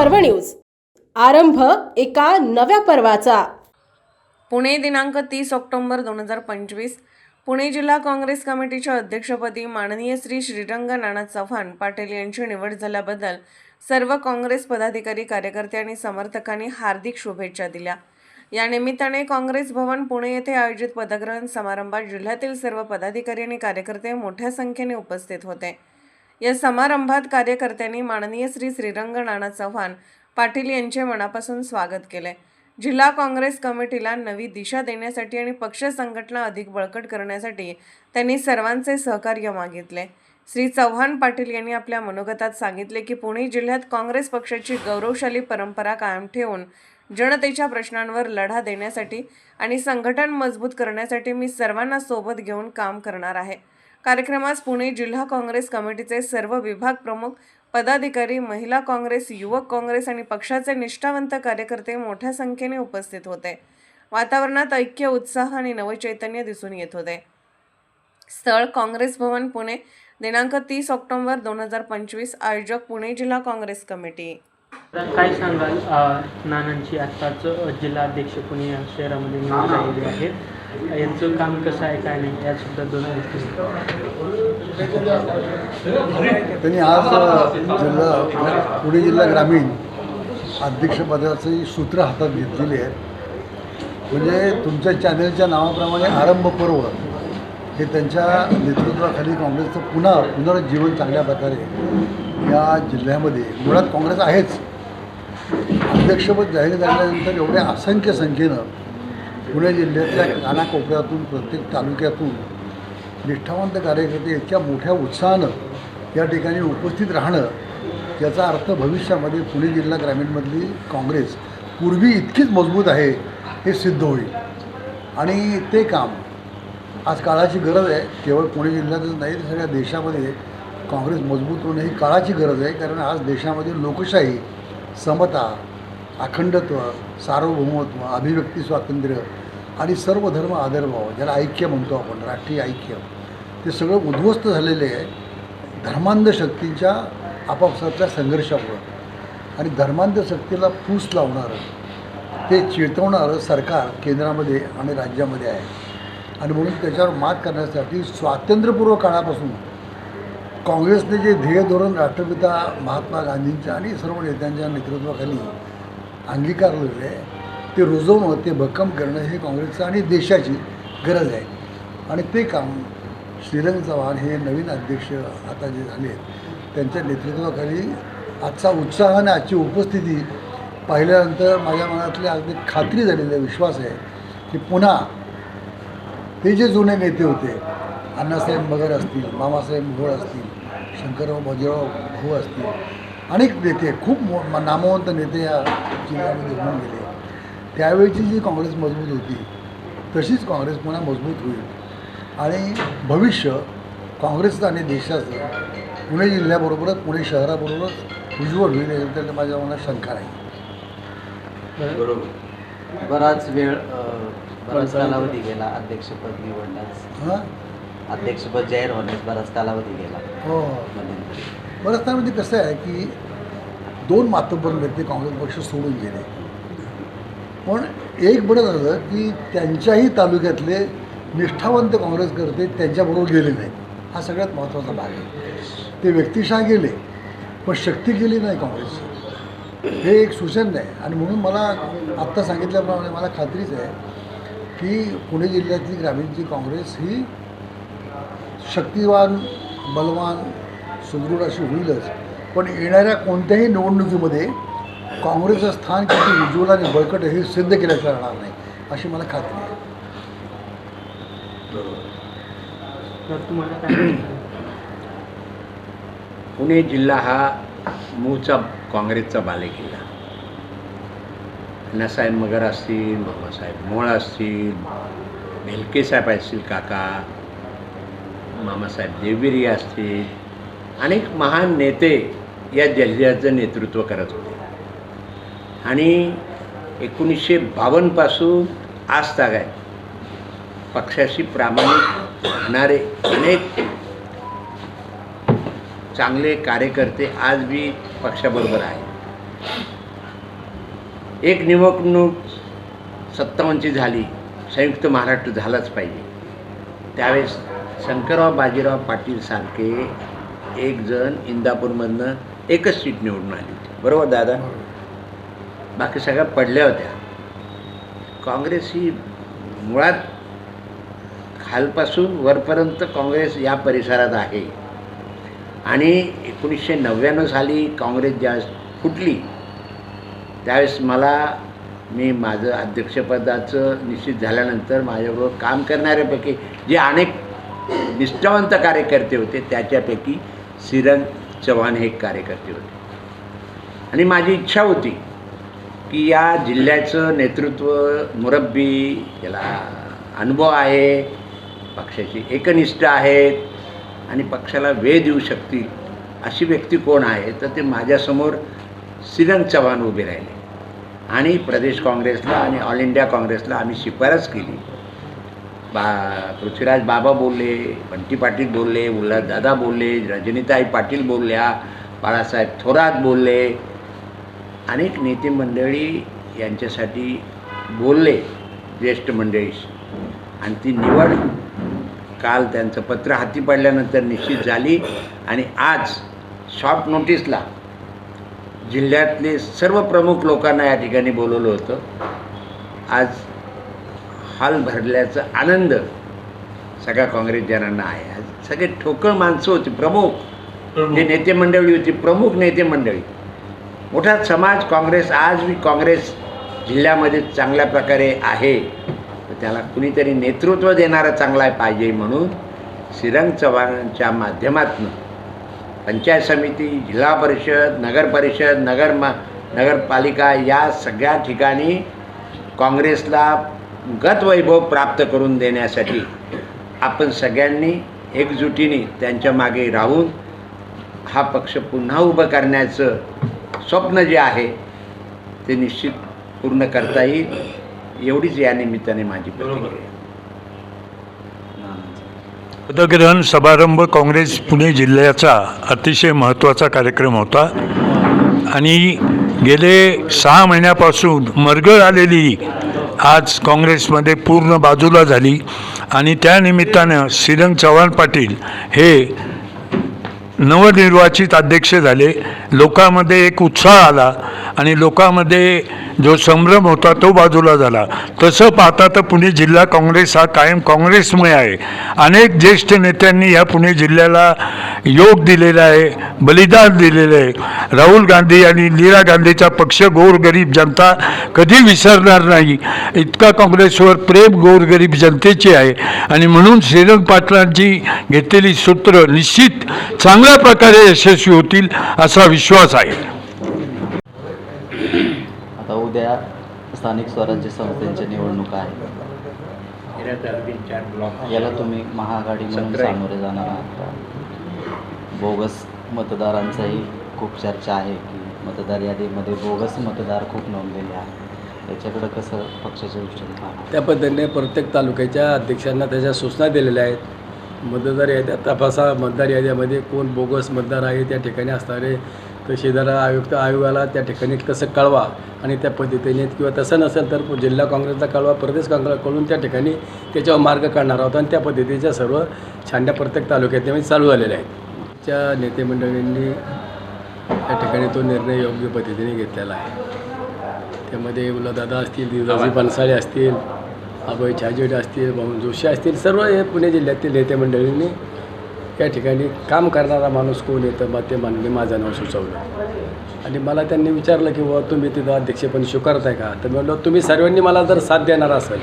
पर्व न्यूज. आरंभ एका नव्या पर्वाचा. पुणे दिनांक तीस ऑक्टोबर दोन हजार पंचवीस. पुणे जिल्हा काँग्रेस कमिटीच्या अध्यक्षपदी माननीय श्री श्रीरंग नाना चव्हाण पाटील यांची निवड झाल्याबद्दल सर्व काँग्रेस पदाधिकारी कार्यकर्ते आणि समर्थकांनी हार्दिक शुभेच्छा दिल्या. या निमित्ताने काँग्रेस भवन पुणे येथे आयोजित पदग्रहण समारंभात जिल्ह्यातील सर्व पदाधिकारी आणि कार्यकर्ते मोठ्या संख्येने उपस्थित होते. या समारंभात कार्यकर्त्यांनी माननीय श्री श्रीरंग नाना चव्हाण पाटील यांचे मनापासून स्वागत केले जिल्हा काँग्रेस कमिटीला नवी दिशा देण्यासाठी आणि पक्ष संघटना अधिक बळकट करण्यासाठी त्यांनी सर्वांचे सहकार्य मागितले. श्री चव्हाण पाटील यांनी आपल्या मनोगतात सांगितले की पुणे जिल्ह्यात काँग्रेस पक्षाची गौरवशाली परंपरा कायम ठेवून जनतेच्या प्रश्नांवर लढा देण्यासाठी आणि संघटन मजबूत करण्यासाठी मी सर्वांना सोबत घेऊन काम करणार आहे. कार्यक्रमास पुणे जिल्हा काँग्रेस कमिटीचे सर्व विभाग प्रमुख पदाधिकारी महिला काँग्रेस युवक काँग्रेस आणि पक्षाचे निष्ठावंत कार्यकर्ते मोठ्या संख्येने उपस्थित होते. वातावरणात ऐक्य उत्साह आणि नवचैतन्य दिसून येत होते. स्थळ काँग्रेस भवन पुणे दिनांक तीस ऑक्टोबर दोन हजार पंचवीस आयोजक पुणे जिल्हा काँग्रेस कमिटी. काय सांगाल नानांची आत्ताच जिल्हा जिल्हाध्यक्ष पुणे शहरामध्ये निवडून झालेली आहे. यांचं काम कसं आहे काय नाही या सुद्धा दोन गोष्टी त्यांनी आज जिल्हा पुणे जिल्हा ग्रामीण अध्यक्षपदाची सूत्र हातात घेतलेली आहेत म्हणजे तुमच्या चॅनलच्या नावाप्रमाणे आरंभ पर्व हे त्यांच्या नेतृत्वाखाली काँग्रेसचं पुन्हा पुनरुज्जीवन चांगल्या प्रकारे या जिल्ह्यामध्ये मुळात काँग्रेस आहेच. अध्यक्षपद जाहीर झाल्यानंतर एवढ्या असंख्य संख्येनं पुणे जिल्ह्यातल्या कानाकोपऱ्यातून प्रत्येक तालुक्यातून निष्ठावंत कार्यकर्ते इतक्या मोठ्या उत्साहानं या ठिकाणी उपस्थित राहणं याचा अर्थ भविष्यामध्ये पुणे जिल्हा ग्रामीणमधली काँग्रेस पूर्वी इतकीच मजबूत आहे हे सिद्ध होईल. आणि ते काम आज काळाची गरज आहे. केवळ पुणे जिल्ह्यातच नाही तर सगळ्या देशामध्ये काँग्रेस मजबूत होणं ही काळाची गरज आहे कारण आज देशामध्ये लोकशाही समता अखंडत्व सार्वभौमत्व अभिव्यक्ती स्वातंत्र्य आणि सर्व धर्म आदरभाव ज्याला ऐक्य म्हणतो आपण राष्ट्रीय ऐक्य ते सगळं उद्ध्वस्त झालेले आहे धर्मांध शक्तींच्या आपापसातल्या संघर्षामुळं. आणि धर्मांध शक्तीला फूस लावणारं ते चिळतवणारं सरकार केंद्रामध्ये आणि राज्यामध्ये आहे. आणि म्हणून त्याच्यावर मात करण्यासाठी स्वातंत्र्यपूर्व काळापासून काँग्रेसने जे ध्येय धोरण राष्ट्रपिता महात्मा गांधींच्या आणि सर्व नेत्यांच्या नेतृत्वाखाली अंगीकारलेलं आहे ते रुजवणं ते भक्कम करणं हे काँग्रेसचं आणि देशाची गरज आहे. आणि ते काम श्रीरंग चव्हाण हे नवीन अध्यक्ष आता जे झाले आहेत त्यांच्या नेतृत्वाखाली आजचा उत्साह आणि आजची उपस्थिती पाहिल्यानंतर माझ्या मनातली अगदी खात्री झालेली आहे विश्वास आहे की पुन्हा ते जे जुने नेते होते अण्णासाहेब मगर असतील मामासाहेब घोळ असतील शंकरराव बाजीराव भाऊ असतील अनेक नेते खूप मो नामवंत नेते या जिल्ह्यामध्ये होऊन गेले. त्यावेळची जी काँग्रेस मजबूत होती तशीच काँग्रेस पुन्हा मजबूत होईल. आणि भविष्य काँग्रेसचं आणि देशाचं पुणे जिल्ह्याबरोबरच पुणे शहराबरोबरच उज्ज्वल होईल याच्याबद्दल माझ्या मनात शंका नाही. बराच वेळ बराच कालावधी गेला अध्यक्षपद निवडण्यास. हां? अध्यक्षपद जाहीर होण्यास बराच कालावधी गेला. हो. बरंच त्यामध्ये कसं आहे की दोन मातब्बर व्यक्ती काँग्रेस पक्ष सोडून गेले. पण एक बरं झालं की त्यांच्याही तालुक्यातले निष्ठावंत काँग्रेसकर्ते त्यांच्याबरोबर गेले नाही हा सगळ्यात महत्त्वाचा भाग आहे. ते व्यक्तिशः गेले पण शक्ती गेली नाही काँग्रेसची. हे एक सूचन आहे. आणि म्हणून मला आत्ता सांगितल्याप्रमाणे मला खात्रीच आहे की पुणे जिल्ह्यातली ग्रामीणची काँग्रेस ही शक्तिवान बलवान सुदृढ अशी होईलच. पण येणाऱ्या कोणत्याही निवडणुकीमध्ये काँग्रेसचं स्थान किती उज्ज्वल आणि बळकट हे सिद्ध केल्याशिवाय राहणार नाही अशी मला खात्री आहे. तर तुम्हाला काय वाटतं? पुणे जिल्हा हा मूळचा काँग्रेसचा बालेकिल्ला. अण्णासाहेब मगर असतील मामासाहेब मोळ असतील भेलके साहेब असतील काका मामासाहेब देवगिरी असतील अनेक महान नेते या जिल्ह्याचं नेतृत्व करत होते. आणि एकोणीसशे बावन्नपासून आज ताग आहे. पक्षाशी प्रामाणिक होणारे अनेक चांगले कार्यकर्ते आज बी पक्षाबरोबर आहेत. एक निवडणूक सत्तावन्नची झाली संयुक्त महाराष्ट्र झालाच पाहिजे. त्यावेळेस शंकरराव बाजीराव पाटील सारखे एक जण इंदापूरमधनं एकच सीट निवडून आली होती. बरोबर दादा? बाकी सगळ्या पडल्या होत्या. काँग्रेस ही मुळात खालपासून वरपर्यंत काँग्रेस या परिसरात आहे. आणि एकोणीसशे नव्याण्णव साली काँग्रेस ज्यावेळेस फुटली त्यावेळेस मला मी माझं अध्यक्षपदाचं निश्चित झाल्यानंतर माझ्याबरोबर काम करणाऱ्यापैकी जे अनेक निष्ठावंत कार्यकर्ते होते त्याच्यापैकी सिरंग चव्हाण हे कार्यकर्ते होते. आणि माझी इच्छा होती की या जिल्ह्याचं नेतृत्व मुरब्बी याला अनुभव आहे पक्षाची एकनिष्ठ आहेत आणि पक्षाला वेळ देऊ शकतील अशी व्यक्ती कोण आहे तर ते माझ्यासमोर सिरंग चव्हाण उभे राहिले. आणि प्रदेश काँग्रेसला आणि ऑल इंडिया काँग्रेसला आम्ही शिफारस केली. बा पृथ्वीराज बाबा बोलले बंटी पाटील बोलले उल्हास दादा बोलले रजनीताई पाटील बोलल्या बाळासाहेब थोरात बोलले. अनेक नेते मंडळी यांच्यासाठी बोलले ज्येष्ठ मंडळी. आणि ती निवड काल त्यांचं पत्र हाती पडल्यानंतर निश्चित झाली. आणि आज शॉर्ट नोटीसला जिल्ह्यातले सर्व प्रमुख लोकांना या ठिकाणी बोलवलं होतं. आज हॉल भरल्याचा आनंद सगळ्या काँग्रेस जनांना आहे सगळे ठोकळ माणसं होती प्रमुख. जे नेते मंडळी होती प्रमुख नेते मंडळी. मोठा समाज काँग्रेस आज मी काँग्रेस जिल्ह्यामध्ये चांगल्या प्रकारे आहे. तर त्याला कुणीतरी नेतृत्व देणारा चांगला पाहिजे म्हणून श्रीरंग चव्हाणांच्या माध्यमातून पंचायत समिती जिल्हा परिषद नगर परिषद नगर मा नगरपालिका या सगळ्या ठिकाणी काँग्रेसला गतवैभव प्राप्त करून देण्यासाठी आपण सगळ्यांनी एकजुटीने त्यांच्या मागे राहून हा पक्ष पुन्हा उभं करण्याचं स्वप्न जे आहे ते निश्चित पूर्ण करता येईल. एवढीच या निमित्ताने माझी पदग्रहण समारंभ काँग्रेस पुणे जिल्ह्याचा अतिशय महत्त्वाचा कार्यक्रम होता. आणि गेले सहा महिन्यापासून मरगळ आलेली आज काँग्रेसमध्ये पूर्ण बाजूला झाली आणि त्यानिमित्तानं श्रीरंग चव्हाण पाटील हे नवनिर्वाचित अध्यक्ष झाले. लोकांमध्ये एक उत्साह आला. आणि लोकांमध्ये जो संभ्रम होता तो बाजूला झाला. तसं पाहता तर पुणे जिल्हा काँग्रेस हा कायम काँग्रेसमुळे आहे. अनेक ज्येष्ठ नेत्यांनी या पुणे जिल्ह्याला योग दिलेला आहे बलिदान दिलेलं आहे. राहुल गांधी आणि इंदिरा गांधीचा पक्ष गोरगरीब जनता कधी विसरणार नाही. इतका काँग्रेसवर प्रेम गोरगरीब जनतेची आहे. आणि म्हणून श्रीरंग पाटलांची घेतलेली सूत्र निश्चित चांगल्या प्रकारे यशस्वी होतील असा विश्वास आहे. उद्या स्थानिक स्वराज्य संस्थांच्या निवडणुका आहेत याला तुम्ही महाआघाडी म्हणून. सामोरे जाणार आहात का? बोगस मतदारांचाही खूप चर्चा आहे की मतदार यादीमध्ये बोगस मतदार खूप नोंदलेले आहेत त्याच्याकडं कसं पक्षाच्या दृष्टीने पाहणार त्या पद्धतीने प्रत्येक तालुक्याच्या अध्यक्षांना त्याच्या सूचना दिलेल्या आहेत मतदार याद्या तपासा मतदार याद्यामध्ये कोण बोगस मतदार आहे त्या ठिकाणी असणारे तहसीलदार आयुक्त आयोगाला त्या ठिकाणी कसं कळवा आणि त्या पद्धतीने किंवा तसं नसेल तर जिल्हा काँग्रेसला कळवा प्रदेश काँग्रेसकडून त्या ठिकाणी त्याच्यावर मार्ग काढणार आहोत. आणि त्या पद्धतीच्या सर्व छांड्या प्रत्येक तालुक्यात चालू झालेल्या आहेत. त्या नेते मंडळींनी त्या ठिकाणी तो निर्णय योग्य पद्धतीने घेतलेला आहे. त्यामध्ये दादा असतील दिवजाजी बनसाळे असतील अभय छाजेड असतील भाऊ जोशी असतील सर्व हे पुणे जिल्ह्यातील नेते मंडळींनी या ठिकाणी काम करणारा माणूस कोण येतं? मग ते मानले माझं नाव सुचवलं. आणि मला त्यांनी विचारलं की बाबा तुम्ही तिथं अध्यक्षपण स्वीकारताय का? तर म्हणलं तुम्ही सर्वांनी मला जर साथ देणार असेल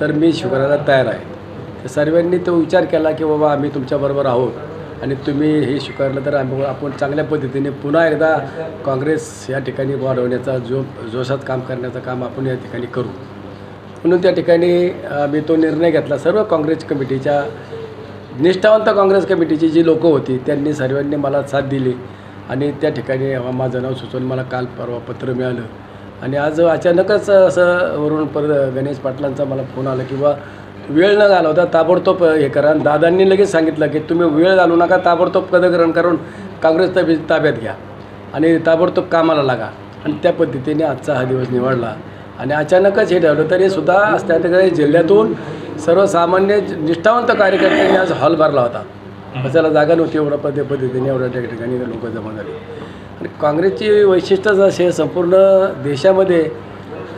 तर मी स्वीकारायला तयार आहे. तर सर्वांनी तो विचार केला की बाबा आम्ही तुमच्याबरोबर आहोत आणि तुम्ही हे स्वीकारलं तर आम्ही आपण चांगल्या पद्धतीने पुन्हा एकदा काँग्रेस या ठिकाणी वाढवण्याचा जो जोशात काम करण्याचं काम आपण या ठिकाणी करू. म्हणून त्या ठिकाणी मी तो निर्णय घेतला. सर्व काँग्रेस कमिटीच्या निष्ठावंत काँग्रेस कमिटीची जी लोकं होती त्यांनी सर्वांनी मला साथ दिली. आणि त्या ठिकाणी माझं नाव सुचवून मला काल परवा पत्र मिळालं. आणि आज अचानकच असं वरून पर गणेश पाटलांचा मला फोन आला किंवा वेळ न घालवता ताबडतोब हे करा. आणि दादांनी लगेच सांगितलं की तुम्ही वेळ घालू नका ताबडतोब पदग्रहण करून काँग्रेस ताब्यात ताब्यात घ्या. आणि ताबडतोब कामाला लागा. आणि त्या पद्धतीने आजचा हा दिवस निवडला. आणि अचानकच हे ठरलं तरी सुद्धा त्या ठिकाणी जिल्ह्यातून सर्वसामान्य निष्ठावंत कार्यकर्त्यांनी आज हॉल भरला होता. बसायला जागा नव्हती एवढ्या पद्य पद्धतीने एवढ्या त्या ठिकाणी लोक जमा झाले. आणि काँग्रेसची वैशिष्ट्यच असे संपूर्ण देशामध्ये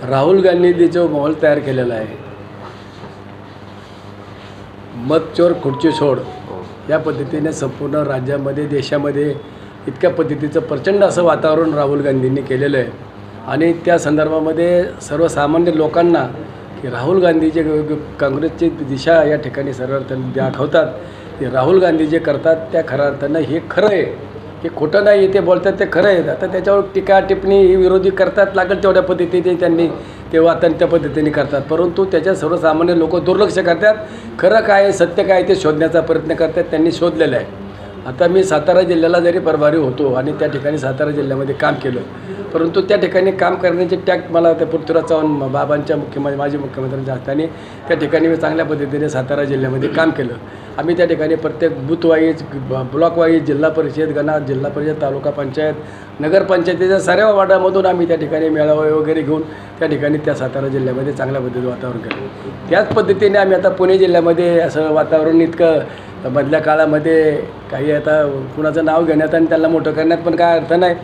राहुल गांधींनी जो माहोल तयार केलेला आहे मत चोर खुर्ची सोड या पद्धतीने संपूर्ण राज्यामध्ये देशामध्ये इतक्या पद्धतीचं प्रचंड असं वातावरण राहुल गांधींनी केलेलं आहे. आणि त्या संदर्भामध्ये सर्वसामान्य लोकांना की राहुल गांधी जे काँग्रेसची दिशा या ठिकाणी सर्व अर्थाने दाखवतात. ते राहुल गांधी जे करतात त्या खऱ्या अर्थानं हे खरं आहे. हे खोटं नाही ते बोलतात ते खरं आहे. आता त्याच्यावर टीका टिप्पणी ही विरोधी करतात लागेल तेवढ्या पद्धतीने त्यांनी ते वातन त्या पद्धतीने करतात. परंतु त्याच्या सर्वसामान्य लोक दुर्लक्ष करतात. खरं काय सत्य काय आहे ते शोधण्याचा प्रयत्न करतात. त्यांनी शोधलेलं आहे. आता मी सातारा जिल्ह्याला जरी प्रभारी होतो आणि त्या ठिकाणी सातारा जिल्ह्यामध्ये काम केलं परंतु त्या ठिकाणी काम करण्याचे टॅक्ट मला त्या पृथ्वीराज चव्हाण बाबांच्या मुख्यमंत्री माजी मुख्यमंत्र्यांच्या हाताने त्या ठिकाणी मी चांगल्या पद्धतीने सातारा जिल्ह्यामध्ये काम केलं. आम्ही त्या ठिकाणी प्रत्येक बूथवाईज ब्लॉकवाईज जिल्हा परिषद गणा जिल्हा परिषद तालुका पंचायत नगरपंचायतीच्या सर्व वार्डामधून आम्ही त्या ठिकाणी मेळावे वगैरे घेऊन त्या ठिकाणी त्या सातारा जिल्ह्यामध्ये चांगल्या पद्धतीचं वातावरण केलं त्याच पद्धतीने आम्ही आता पुणे जिल्ह्यामध्ये असं वातावरण इतकं मधल्या काळामध्ये काही आता कुणाचं नाव घेण्यात आणि त्यांना मोठं करण्यात पण काय अर्थ नाही.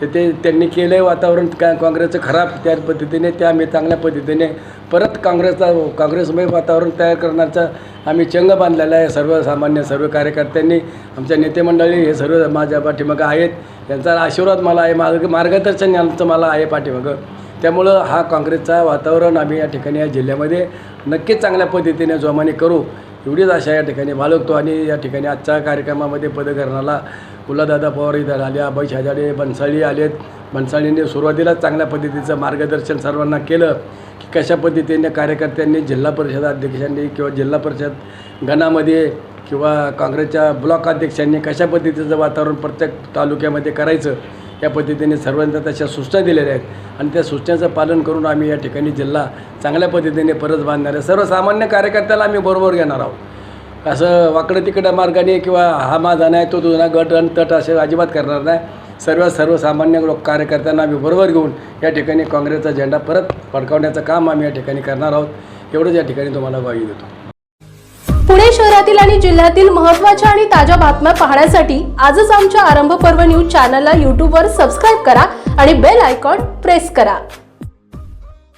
तर ते त्यांनी केलं आहे वातावरण काय काँग्रेसचं खराब त्या पद्धतीने ते आम्ही चांगल्या पद्धतीने परत काँग्रेसचा काँग्रेसमय वातावरण तयार करण्याचा आम्ही चंग बांधलेला आहे. सर्वसामान्य सर्व कार्यकर्त्यांनी आमच्या नेतेमंडळी हे सर्व माझ्या पाठीमागं आहेत. त्यांचा आशीर्वाद मला आहे. मार्ग मार्गदर्शन आमचं मला आहे पाठीमागं. त्यामुळं हा काँग्रेसचा वातावरण आम्ही या ठिकाणी या जिल्ह्यामध्ये नक्कीच चांगल्या पद्धतीने जोमाने करू. एवढीच आशा या ठिकाणी बाळगतो आणि या ठिकाणी आजच्या कार्यक्रमामध्ये पदकरणाला उल्हादादा पवार इथं आले अभय शाजाडे बनसाळी आलेत. बनसाळीने सुरुवातीलाच चांगल्या पद्धतीचं मार्गदर्शन सर्वांना केलं की कशा पद्धतीने कार्यकर्त्यांनी जिल्हा परिषद अध्यक्षांनी किंवा जिल्हा परिषद गणामध्ये किंवा काँग्रेसच्या ब्लॉक अध्यक्षांनी कशा पद्धतीचं वातावरण प्रत्येक तालुक्यामध्ये करायचं या पद्धतीने सर्वांना तशा सूचना दिलेल्या आहेत. आणि त्या सूचनेचं पालन करून आम्ही या ठिकाणी जिल्हा चांगल्या पद्धतीने परत बांधणार आहे. सर्वसामान्य कार्यकर्त्याला आम्ही बरोबर घेणार आहोत. असं वाकडं तिकडं मार्गाने किंवा हा माझा नाही तो तुझा गट आणि तट असे अजिबात करणार नाही. सर्व सर्वसामान्य लोक कार्यकर्त्यांना आम्ही बरोबर घेऊन या ठिकाणी काँग्रेसचा झेंडा परत फडकावण्याचं काम आम्ही या ठिकाणी करणार आहोत. एवढंच या ठिकाणी तुम्हाला ग्वाही देतो. पुणे शहरातील आणि जिल्ह्यातील महत्त्वाच्या आणि ताज्या बातम्या पाहण्यासाठी आजच आमच्या आरंभ पर्व न्यूज चॅनलला यूट्यूबवर सबस्क्राईब करा आणि बेल आयकॉन प्रेस करा.